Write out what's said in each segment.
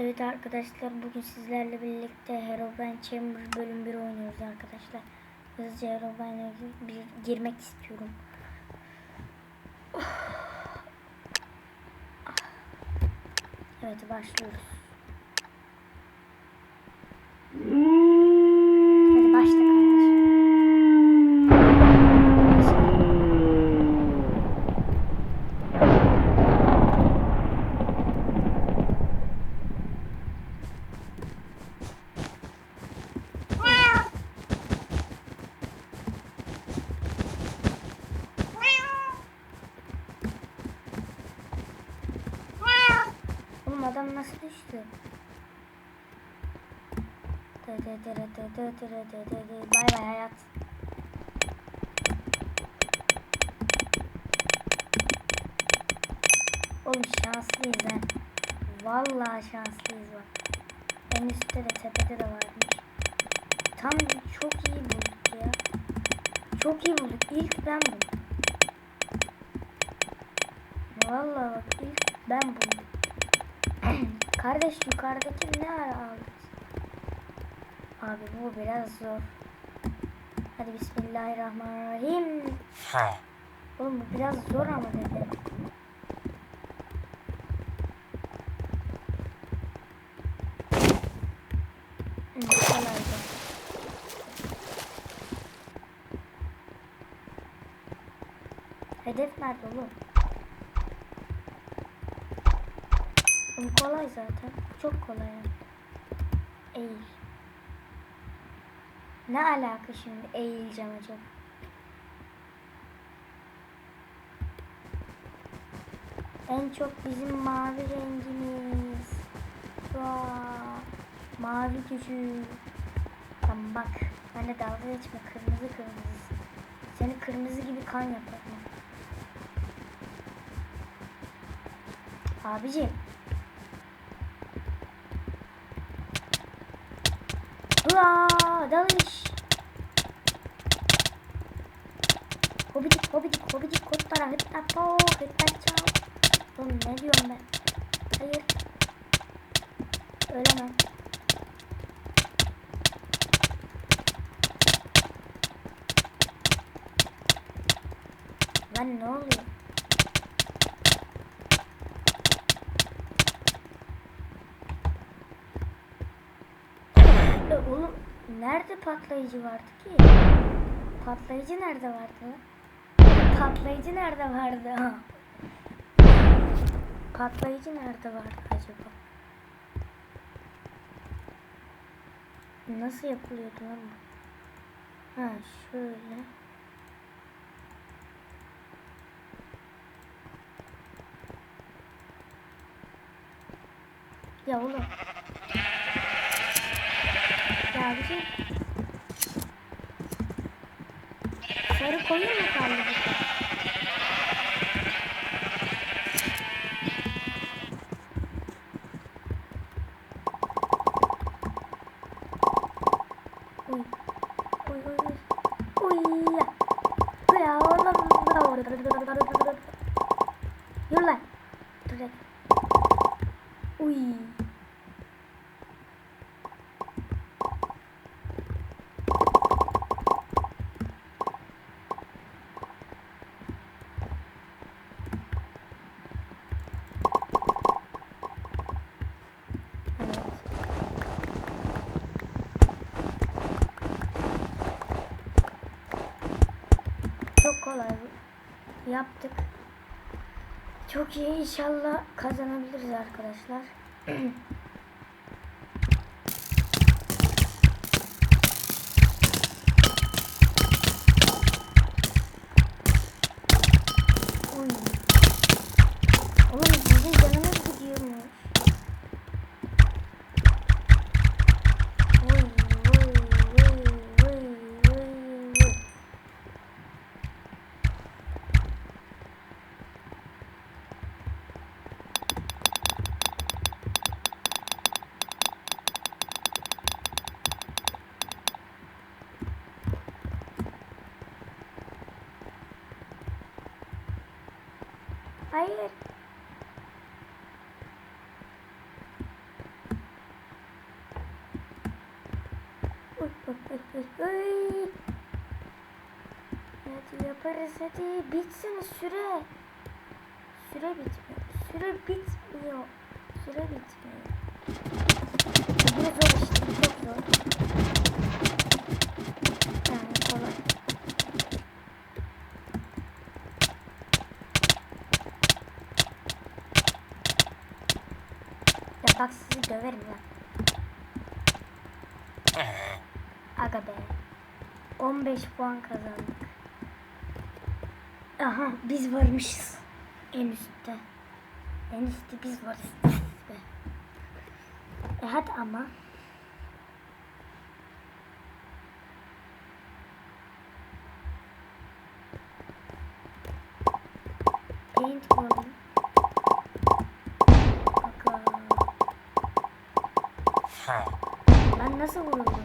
Evet arkadaşlar bugün sizlerle birlikte Herobrine Chamber bölüm 1 oynuyoruz arkadaşlar. Hızlıca Herobrine'e bir girmek istiyorum. Evet başlıyoruz. nasıl düştüm? Bay bay hayat. Oğlum şanslıyız ha. Vallahi şanslıyız bak. En üstte de tepede de varmış. Tam çok iyi bulduk ya. Çok iyi bulduk. İlk ben buldum. Vallahi bak ilk ben buldum. Kardeş yukarıdaki ne aldık? Abi bu biraz zor. Hadi bismillahirrahmanirrahim. Oğlum bu biraz zor ama dedi. Hedef nerede oğlum? Bu kolay zaten. Çok kolay. Eğil. Ne alaka şimdi eğileceğim acaba? En çok bizim mavi rengimiz. Vaa, mavi gücü. Tamam bak. De dalga geçme. Kırmızı kırmızı. Seni kırmızı gibi kan yaparım. Abicim. Hıa, dalış. Hobidik, hobidik, hobidik, kotlara, hıtta po, hıtta çal. Oğlum ne diyorum ben? Hayır. Ölemem. Lan ne oluyor? E oğlum nerede patlayıcı vardı ki? Patlayıcı nerede vardı? Patlayıcı nerede vardı? Patlayıcı nerede vardı acaba? Nasıl yapılıyordu lan bu? Ha şöyle. Ya oğlum sadece. Sarı koyuyor mu? Yaptık. Çok iyi inşallah kazanabiliriz arkadaşlar. Hayır. Oy, oy, oy, oy. Hadi yaparız hadi. Bitsin süre. Süre bitmiyor. Süre bitmiyor. Süre bitmiyor. Ne zor işte. Çok zor. Döverim lan. Aga be. 15 puan kazandık. Aha biz varmışız. En üstte. En üstte biz varız. E ama. Nasıl vuruldum?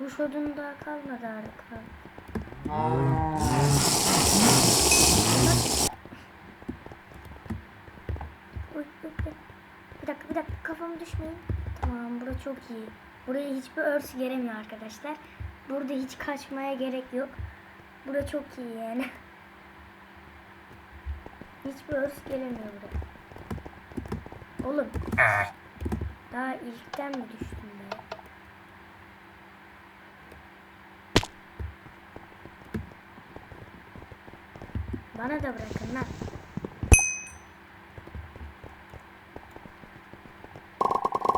Bu şodun daha kalmadı harika. Uy, uy, uy. Bir dakika bir dakika kafam düşmeyin. Tamam bura çok iyi. Buraya hiçbir örs gelemiyor arkadaşlar. Burada hiç kaçmaya gerek yok. Bura çok iyi yani. Hiçbir örs gelemiyor buraya. Oğlum. Daha ilkten mi düştüm be? Bana da bırakın lan.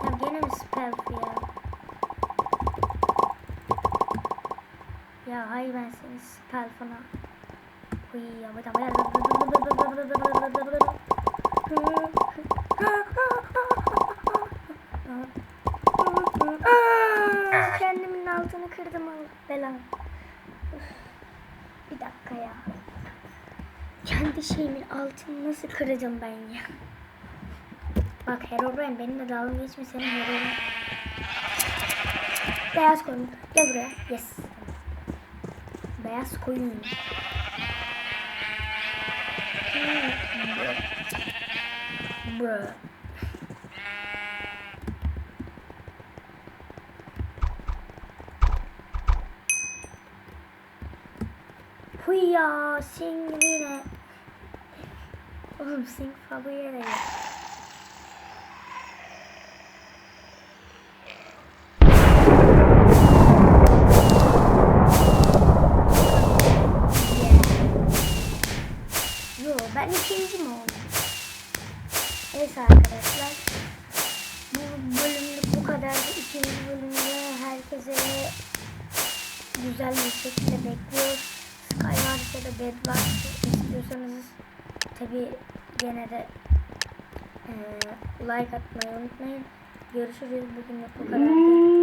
Ya gene mi spell ya? Ya hay ben seni spell falan. Uy ya bada bada Aa, Kendimin altını kırdım. Üf, Bir dakika ya. Kendi şeyimin altını nasıl kıracağım ben ya? Bak Herobrine benimle dalga geçme senin Herobrine. Beyaz koyun. Gel buraya. Yes. Beyaz koyun. Bro. Huya singine. Oğlum sing fabriye de yok. Mi oldum? Neyse arkadaşlar. Bu bölümlük bu kadardı. İkinci bölümde herkese güzel bir şekilde bekliyoruz. Skywars ya da Bedwars istiyorsanız tabi gene de eee, like atmayı unutmayın. Görüşürüz. Bugün bu kadardı.